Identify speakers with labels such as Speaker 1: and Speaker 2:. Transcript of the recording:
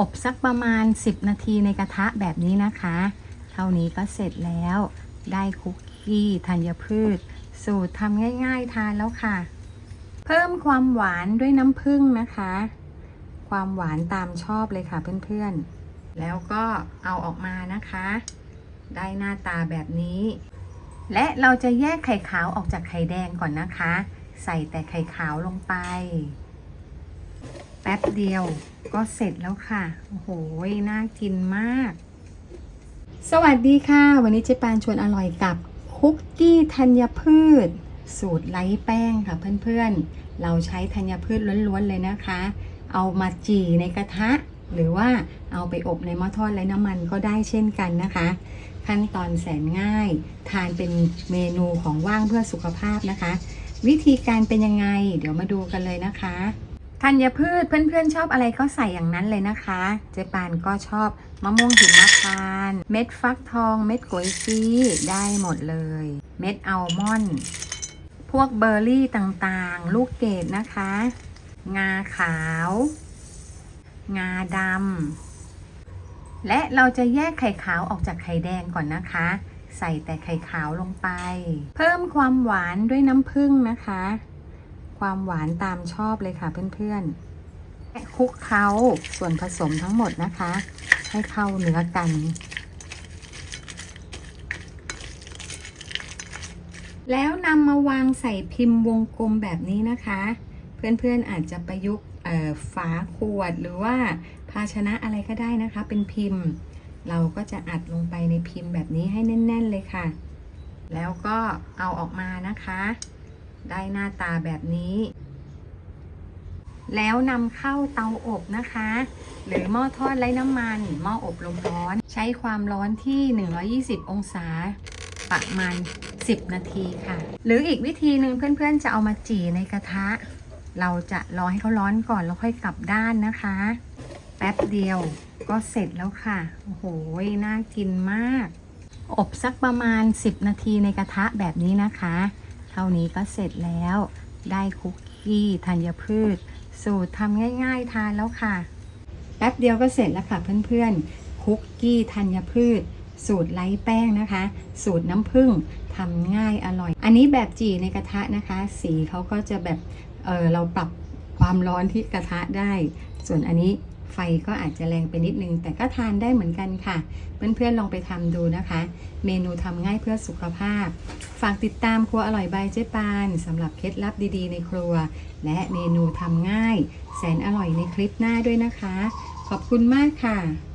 Speaker 1: อบสักประมาณ 10 นาทีในกระทะแบบนี้นะคะ เท่านี้ก็เสร็จแล้ว ได้คุกกี้ธัญพืช สูตรทำง่ายๆทานแล้วค่ะ เพิ่มความหวานด้วยน้ำผึ้งนะคะ ความหวานตามชอบเลยค่ะเพื่อนๆ แล้วก็เอาออกมานะคะ ได้หน้าตาแบบนี้ และเราจะแยกไข่ขาวออกจากไข่แดงก่อนนะคะ ใส่แต่ไข่ขาวลงไป แป๊บเดียวก็เสร็จแล้วค่ะ โอ้โห น่ากินมาก สวัสดีค่ะ วันนี้เจ๊ปานชวนอร่อยกับคุกกี้ธัญพืช สูตรไร้แป้งค่ะเพื่อนๆ เราใช้ธัญพืชล้วนๆเลยนะคะ เอามาจี่ในกระทะ หรือว่าเอาไปอบในหม้อทอดไร้น้ำมันก็ได้เช่นกันนะคะ ขั้นตอนแสนง่าย ทานเป็นเมนูของว่างเพื่อสุขภาพนะคะ วิธีการเป็นยังไง เดี๋ยวมาดูกันเลยนะคะ ธัญพืชเพื่อนๆชอบอะไรก็ใส่อย่างนั้นเลยนะคะ เจปานก็ชอบมะม่วงหิมพาน เม็ดฟักทอง เม็ดกวยซีได้หมดเลย เม็ดอัลมอนด์พวกเบอร์รี่ต่างๆ ลูกเกดนะคะ งาขาว งาดำและเราจะแยกไข่ขาวออกจากไข่แดงก่อนนะคะ ใส่แต่ไข่ขาวลงไป เพิ่มความหวานด้วยน้ำผึ้งนะคะ ความหวานตามชอบเลยค่ะเพื่อนๆแคลุกเคล้าส่วนผสมทั้งหมดนะคะ ให้เข้าเนื้อกัน แล้วนำมาวางใส่พิมพ์วงกลมแบบนี้นะคะ เพื่อนๆอาจจะประยุกต์ฝาขวดหรือว่าภาชนะอะไรก็ได้นะคะ เป็นพิมพ์ เราก็จะอัดลงไปในพิมพ์แบบนี้ให้แน่น ๆ เลยค่ะ แล้วก็เอาออกมานะคะ ได้หน้าตาแบบนี้ แล้วนำเข้าเตาอบนะคะ หรือหม้อทอดไร้น้ำมัน หม้ออบลมร้อน ใช้ความร้อนที่ 120 องศา ประมาณ 10 นาทีค่ะ หรืออีกวิธีหนึ่งเพื่อนๆ จะเอามาจี่ในกระทะ เราจะรอให้เขาร้อนก่อนแล้วค่อยกลับด้านนะคะ แป๊บเดียวก็เสร็จแล้วค่ะ โอ้โห น่ากินมาก อบสักประมาณ 10 นาทีในกระทะแบบนี้นะคะ เท่านี้ก็เสร็จแล้ว ได้คุกกี้ธัญพืช สูตรทำง่าย ๆ ทานแล้วค่ะ แป๊บเดียวก็เสร็จแล้วค่ะเพื่อนๆ คุกกี้ธัญพืช สูตรไร้แป้งนะคะ สูตรน้ำผึ้งทำง่ายอร่อย อันนี้แบบจีในกระทะนะคะ สีเขาก็จะแบบเออเราปรับความร้อนที่กระทะได้ ส่วนอันนี้ไฟก็อาจจะแรงไปนิดนึง แต่ก็ทานได้เหมือนกันค่ะ เพื่อนๆลองไปทำดูนะคะ เมนูทำง่ายเพื่อสุขภาพ ฝากติดตามครัวอร่อยใบเจ๊ปานสำหรับเคล็ดลับดีๆในครัว และเมนูทำง่าย แสนอร่อยในคลิปหน้าด้วยนะคะ ขอบคุณมากค่ะ